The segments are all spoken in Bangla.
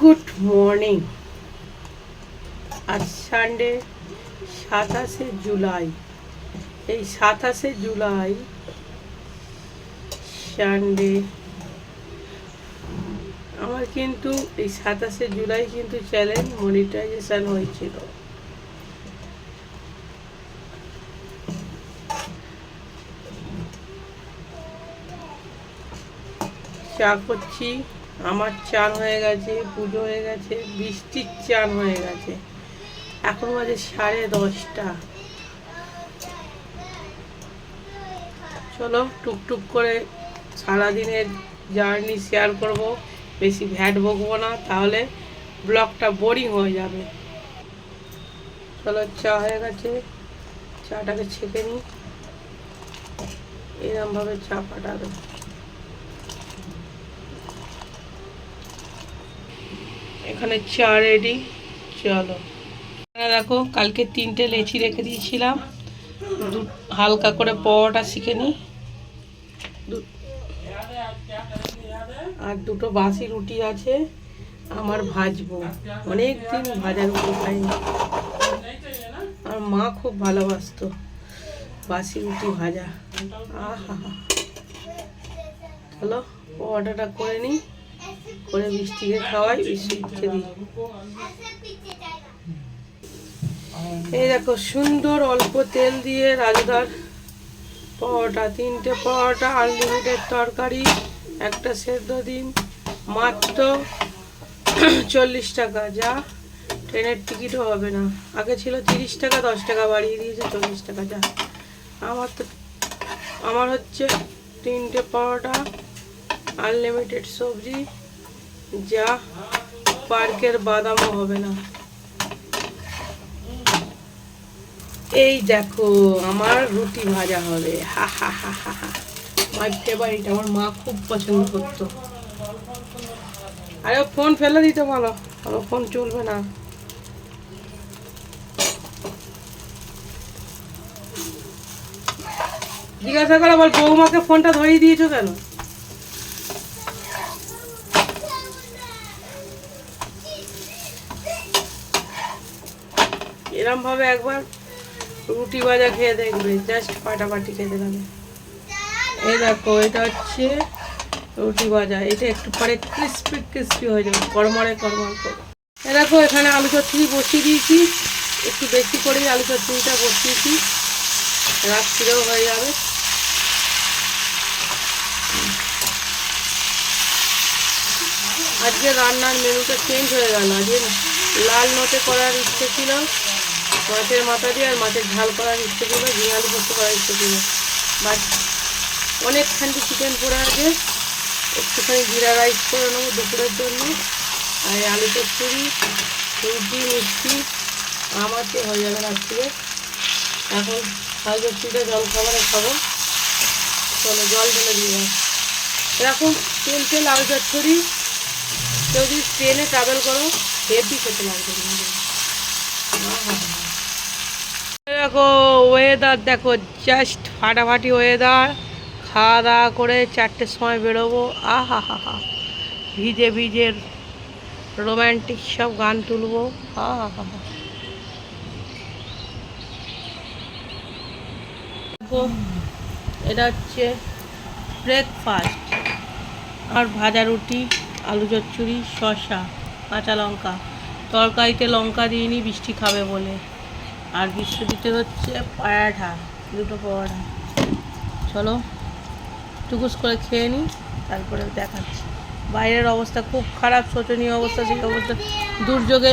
Good morning. আজ সানডে সাতাশে জুলাই। এই সাতাশে জুলাই সানডে আমার কিন্তু এই সাতাশে জুলাই কিন্তু চ্যানেল মনিটাইজেশন হয়েছিল। চা করছি। আমার চান হয়ে গেছে, পুজো হয়ে গেছে, বৃষ্টির চান হয়ে গেছে। এখন বাজে সাড়ে দশটা। চলো টুকটুক করে সারাদিনের জার্নি শেয়ার করব, বেশি ভ্যাট বকবো না, তাহলে ব্লগটা বোরিং হয়ে যাবে। চলো চা হয়ে গেছে, চাটাকে ছেঁকে নিই। এরমভাবে চা পাঠাবে। এখানে চা রেডি চলো। দেখো, কালকে তিনটে লেচি রেখে দিয়েছিলাম। দু, হালকা করে পরোটা শিখে নিই আর দুটো বাসি রুটি আছে, আমার ভাজবো। অনেক দিন ভাজা রুটি খাইনি। আর মা খুব ভালোবাসতো বাসি রুটি ভাজা। আহা চলো, পরোটাটা করে নিই করে বৃষ্টিকে খাওয়াই বৃষ্টিকে দিই। এই দেখো, সুন্দর অল্প তেল দিয়ে রাজুদার পরোটা, তিনটে পরোটা, আনলিমিটেড তরকারি, একটা সেদ্ধ দিন মাত্র চল্লিশ টাকা। যা, ট্রেনের টিকিটও হবে না। আগে ছিল তিরিশ টাকা, দশ টাকা বাড়িয়ে দিয়েছে, চল্লিশ টাকা, যা। আমার তো, আমার হচ্ছে তিনটে পরোটা আনলিমিটেড সবজি, যা পার্কের বাদামও হবে না। এই দেখো, আমার রুটি ভাজা হবে। হা হা হা হা হা। ফেভারিট আমার মা খুব পছন্দ করতো। আরে ফোন ফেলে দিতে বলো। আমার ফোন চলবে না। জিজ্ঞাসা করো বল, বৌমাকে ফোনটা ধরিয়ে দিয়েছ কেন? এরম ভাবে একবার রুটি ভাজা খেয়ে দেখবে, জাস্ট ফাটাফাটি খেতে লাগে এই দেখো, এটা হচ্ছে রুটি ভাজা। এটা একটু পরে ক্রিস্পি ক্রিস্পি হয়ে যাবে, কড়মড়ে, কড়মড় করে। এই দেখো, এখানে আলু চচ্চড়ি বসিয়ে দিয়েছি। একটু বেশি করেই আলু চচ্চড়িটা বসিয়েছি। রাত্রিরেও হয়ে যাবে। আজকে রান্নার মেনুটা চেঞ্জ হয়ে গেল। আজকে লাল নোটে করার ইচ্ছে ছিল। মাছের মাথা দিয়ে আর মাছের ঝাল করার ইচ্ছে ছিল ঝিঙে আলু পোস্ত করার ইচ্ছে ছিল বাট অনেকখানি চিকেন পড়ে আছে একটুখানি জিরা রাইস করে নেব দুপুরের জন্য আর আলু চচ্চড়ি রুটি মিষ্টি আমাকে হয়ে যাবে রাত্রিরে এখন আলু চচ্চড়িটা জল খাবারে খাব চলো জল ঢেলে দিয়ে। এরকম তেল তেল আলু চচ্চড়ি কেউ যদি ট্রেনে ট্রাভেল করো, হেভি খেতে লাগবে। আহা। দেখো ওয়েদার দেখো জাস্ট ফাটাফাটি ওয়েদার খাওয়া দাওয়া করে চারটের সময় বেরোবো। আহা হা হা ভিজে ভিজে রোম্যান্টিক সব গান তুলবো। হা হা এটা হচ্ছে ব্রেকফাস্ট আর ভাজা রুটি, আলু চচ্চড়ি, শসা, কাঁচা লঙ্কা। তরকারিতে লঙ্কা দিইনি বৃষ্টি খাবে বলে। আর বিশ্বজিতে হচ্ছে পরাঠা, দুটো পরাঠা চলো, টুকুস করে খেয়ে নিই তারপরে দেখাচ্ছি। বাইরের অবস্থা খুব খারাপ, শোচনীয় অবস্থা, সেই অবস্থা। দুর্যোগে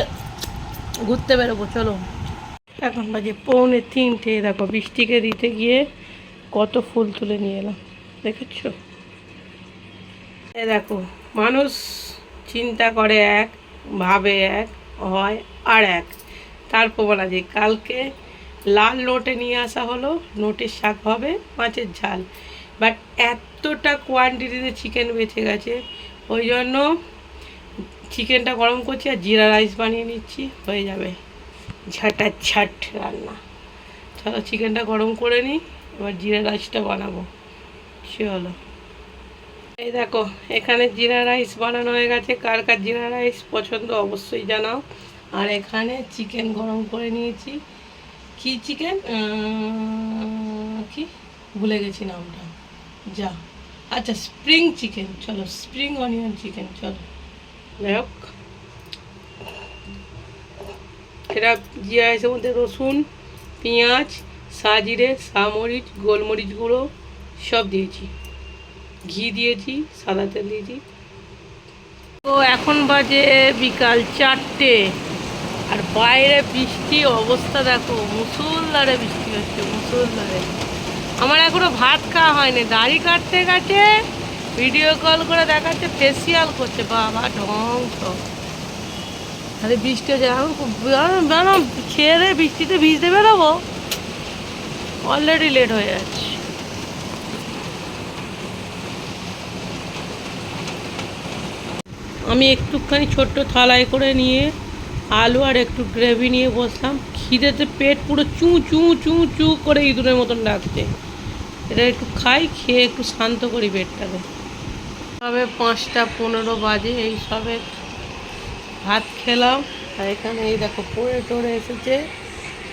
ঘুরতে বেরোবো, চলো। এখন বাজে পৌনে তিনটে, দেখো বৃষ্টিকে দিতে গিয়ে কত ফুল তুলে নিয়ে এলাম, দেখেছ? এ দেখো, মানুষ চিন্তা করে এক, ভাবে এক, হয় আর এক। তারপর যে কালকে লাল নোটে নিয়ে আসা হলো, নোটের শাক হবে, মাছের ঝাল। বাট এতটা কোয়ান্টিটিতে চিকেন বেঁচে গেছে, ওই জন্য চিকেনটা গরম করছি আর জিরা রাইস বানিয়ে নিচ্ছি, হয়ে যাবে। ঝাটা ঝাট রান্না। চলো চিকেনটা গরম করে নিই, এবার জিরা রাইসটা বানাবো। চলো এই দেখো, এখানে জিরা রাইস বানানো হয়ে গেছে। কার কার জিরা রাইস পছন্দ অবশ্যই জানাও। আর এখানে চিকেন গরম করে নিয়েছি। কি চিকেন? কি? ভুলে গেছি নামটা। যা। আচ্ছা স্প্রিং চিকেন। চলো, স্প্রিং অনিয়ন চিকেন, চলো। যাই হোক। এটা জিরা রাইসের মধ্যে রসুন, পেঁয়াজ, সাজিরে, সামরিচ, গোলমরিচ গুঁড়ো, সব দিয়েছি। ঘি দিয়েছি, সাদা তেল দিয়েছি। তো এখন বাজে বিকাল চারটে। আর বাইরে বৃষ্টি অবস্থা দেখো, মুসুলধারে বৃষ্টি হচ্ছে, মুসুলধারে। আমার এখনও ভাত খাওয়া হয়নি। দাড়ি কাটতে গেছে ভিডিও কল করে দেখাচ্ছে ফেসিয়াল করছে। বাবা, ঢং আরে বৃষ্টি হচ্ছে, এখন খুব খেয়ে দিয়ে বৃষ্টিতে ভিজতে বেরোবো। অলরেডি লেট হয়ে যাচ্ছে। আমি একটুখানি ছোট্ট থালায় করে নিয়ে আলু আর একটু গ্রেভি নিয়ে বসলাম। খিদেতে পেট পুরো চু চু চু চু করে ইঁদুরের মতন ডাকছে। এটা একটু খাই খেয়ে একটু শান্ত করি পেটটাকে। সবে পাঁচটা পনেরো বাজে, এই সবে ভাত খেলাম। আর এখানে এই দেখো পড়ে টরে এসেছে।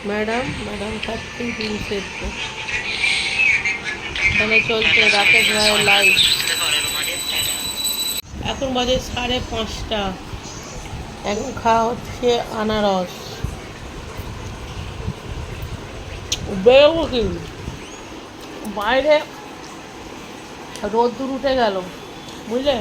ম্যাডাম ম্যাডাম খাচ্ছি, ডিম এখানে চলছে রাকেশ ভাইয়ের লাইভ এখন বাজে সাড়ে পাঁচটা। এখন হচ্ছে আনারস। বেরোবো কি? বাইরে রোদ্দুর উঠে গেল, বুঝলে?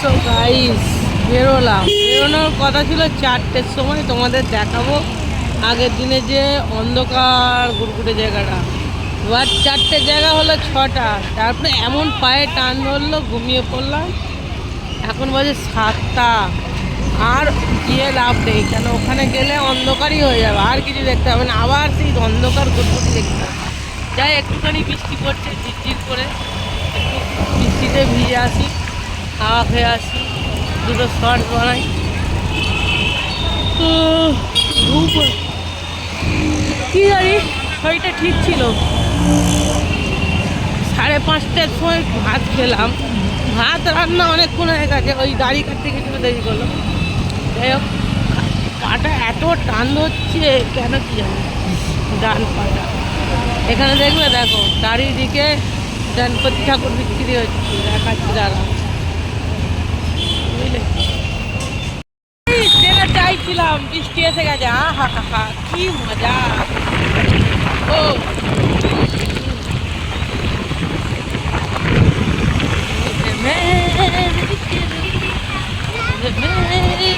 সো গাইস বেরোলাম। বেরোনোর কথা ছিল চারটের সময়, তোমাদের দেখাবো আগের দিনে যে অন্ধকার গুড়গুড়ে জায়গাটা। এবার চারটে জায়গা হলো ছটা। তারপরে এমন পায়ে টান ধরলো, ঘুমিয়ে পড়লাম। এখন বাজে সাতটা। আর গিয়ে লাভ নেই, কেন ওখানে গেলে অন্ধকারই হয়ে যাবে, আর কিছু দেখতে হবে না। আবার সেই অন্ধকার গুড়গুড়ি দেখতে হবে। যাই, একটুখানি বৃষ্টি পড়ছে, ঝিরঝির করে। বৃষ্টিতে ভিজে আসি খাওয়া খেয়ে আসি, দুটো শর্ট বানাই ধূপ। কি জানি, শরীরটা ঠিক ছিল। সাড়ে পাঁচটার সময় ভাত খেলাম। ভাত রান্না অনেকক্ষণ হয়ে গেছে, ওই দাড়ি কাটতে কিছু দেরি করল যাই হোক পাটা এত টান হচ্ছে, কেন কি জানি। ডান পাটা। এখানে দেখবে দেখো, চারিদিকে গণপতি ঠাকুর বিক্রি হচ্ছে, দেখাচ্ছি দাঁড়া বুঝলে? বৃষ্টি এসে গেছে, আহা হা হা, কি মজা। ও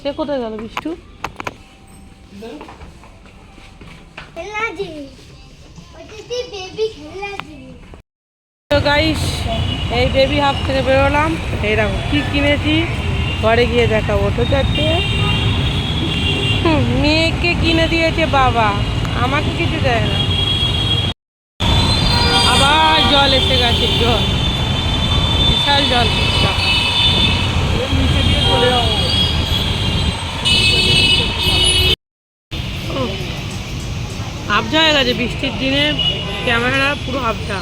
সে কোথায় গেল বিষ্টু? গাইস এই বেবি হাফ থেকে বেরোলাম। এই দেখো কী কিনেছি ঘরে গিয়ে দেখাবো ঠিক আছে? মেয়েকে কিনে দিয়েছে বাবা আমাকে কিছু দেয় না। আবার জল এসে গেছে জল। গেছে বৃষ্টির দিনে ক্যামেরা পুরো আবজা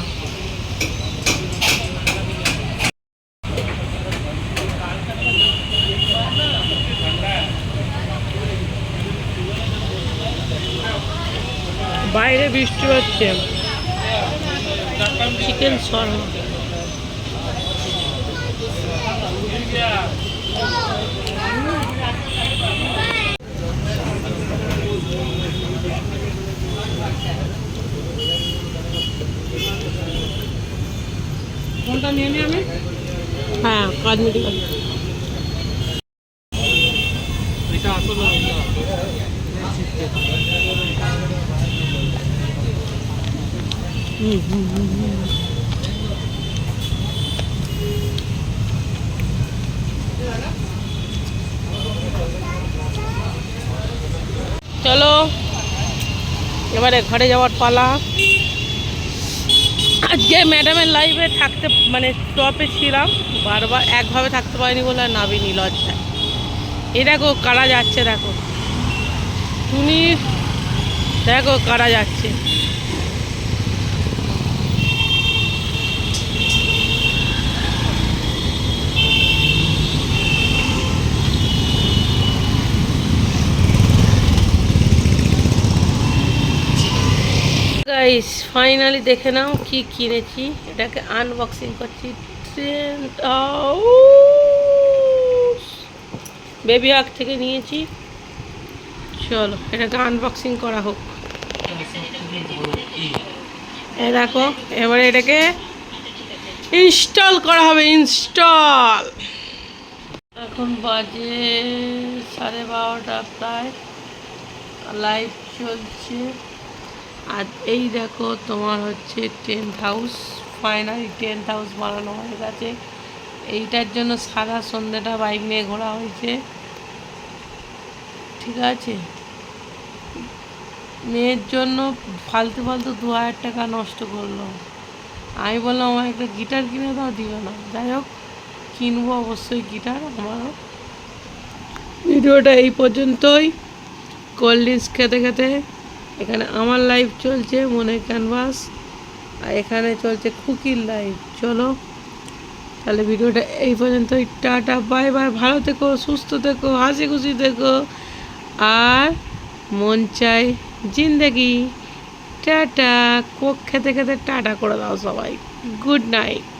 বাইরে বৃষ্টি হচ্ছে। Chicken shawarma. हाँ, हम्म, हम्म, हम्म, चलो एवर घरे जावर पाला। আজকে ম্যাডামের লাইফে থাকতে মানে টপে ছিলাম, বারবার একভাবে থাকতে পারিনি বলে আর নাবিনি লজ্জায়। এ দেখো কারা যাচ্ছে দেখো। টুনি, দেখো কারা যাচ্ছে। গাইস ফাইনালি দেখে নাও কি কিনেছি। এটাকে আনবক্সিং করছি। বেবি হাক থেকে নিয়েছি। চলো, এটাকে আনবক্সিং করা হোক। দেখো, এবারে এটাকে ইনস্টল করা হবে ইনস্টল এখন বাজে সাড়ে বারোটা প্রায়। লাইভ চলছে। আর এই দেখো তোমার হচ্ছে tent house finally tent house বানানো হয়ে গেছে। এইটার জন্য সারা সন্ধ্যাটা বাইক নিয়ে ঘোরা হয়েছে। ঠিক আছে? মেয়ের জন্য ফালতু ফালতু দু হাজার টাকা নষ্ট করল। আমি বললাম আমার একটা গিটার কিনে দাও। দিবে না। যাই হোক, কিনবো অবশ্যই গিটার আমারও। ভিডিওটা এই পর্যন্তই। কোল্ড ড্রিঙ্কস খেতে খেতে এখানে আমার লাইভ চলছে মনে ক্যানভাস আর এখানে চলছে খুকির লাইভ চলো, তাহলে ভিডিওটা এই পর্যন্তই। টাটা বাই বাই ভালো থেকো, সুস্থ থেকো, হাসি খুশি থেকো। আর মন চাই জিন্দেগি। টাটা। কোক খেতে খেতে টাটা করে দাও সবাই। Good night